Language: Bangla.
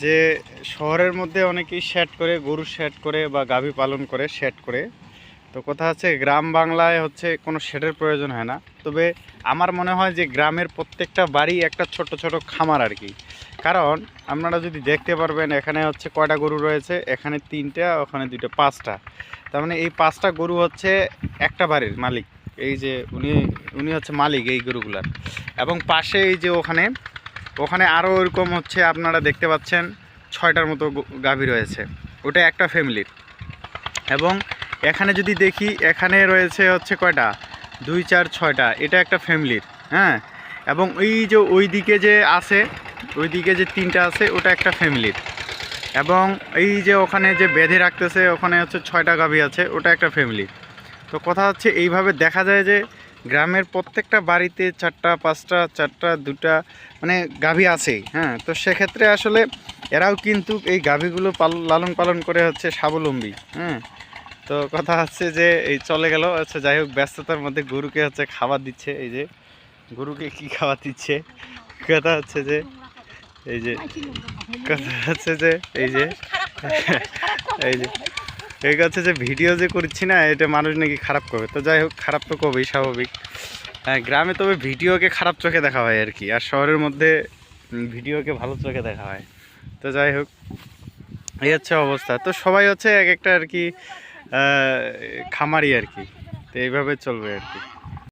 যে শহরের মধ্যে অনেকেই শেড করে গরু শেড করে বা গাভী পালন করে শেড করে। তো কথা হচ্ছে গ্রাম বাংলায় হচ্ছে কোনো শেডের প্রয়োজন হয় না। তবে আমার মনে হয় যে গ্রামের প্রত্যেকটা বাড়ি একটা ছোট ছোট খামার আর কি। কারণ আপনারা যদি দেখতে পারবেন, এখানে হচ্ছে কয়টা গরু রয়েছে, এখানে তিনটা, ওখানে দুইটা, পাঁচটা। তার মানে এই পাঁচটা গরু হচ্ছে একটা বাড়ির মালিক। এই যে উনি উনি হচ্ছে মালিক এই গরুগুলার। এবং পাশে এই যে ওখানে ওখানে আরও ওরকম হচ্ছে, আপনারা দেখতে পাচ্ছেন, ছয়টার মতো গাভী রয়েছে। ওটা একটা ফ্যামিলির এবং এখানে যদি দেখি, এখানে রয়েছে হচ্ছে কয়টা? দুই, চার, ছয়টা। এটা একটা ফ্যামিলির হ্যাঁ? এবং ওই যে ওই দিকে যে আছে ওই দিকে যে তিনটা আছে, ওটা একটা ফ্যামিলির এবং এই যে ওখানে যে বেঁধে রাখতেছে, ওখানে হচ্ছে ছয়টা গাভী আছে, ওটা একটা ফ্যামিলি তো কথা হচ্ছে, এইভাবে দেখা যায় যে গ্রামের প্রত্যেকটা বাড়িতে চারটা পাঁচটা চারটা দুটা মানে গাভী আছেই হ্যাঁ? তো সেক্ষেত্রে আসলে এরাও কিন্তু এই গাভীগুলো পাল লালন পালন করে হচ্ছে স্বাবলম্বী হ্যাঁ? তো কথা হচ্ছে যে এই চলে গেল আচ্ছা যাই হোক ব্যস্ততার মধ্যে গরুকে হচ্ছে খাবার দিচ্ছে এই যে গরুকে কি খাবার দিচ্ছে? কথা হচ্ছে যে এই যে কথা হচ্ছে যে এই যে এই যে এই কাছে যে ভিডিও যে করছি না, এটা মানুষ নাকি খারাপ করবে। তো যাই হোক, খারাপ তো করবেই, স্বাভাবিক। হ্যাঁ গ্রামে তবে ভিডিওকে খারাপ চোখে দেখা হয় আর কি, আর শহরের মধ্যে ভিডিওকে ভালো চোখে দেখা হয়। তো যাই হোক, এই হচ্ছে অবস্থা। তো সবাই হচ্ছে এক একটা আর কি খামারি আর কি। তো এইভাবে চলবে আর কি।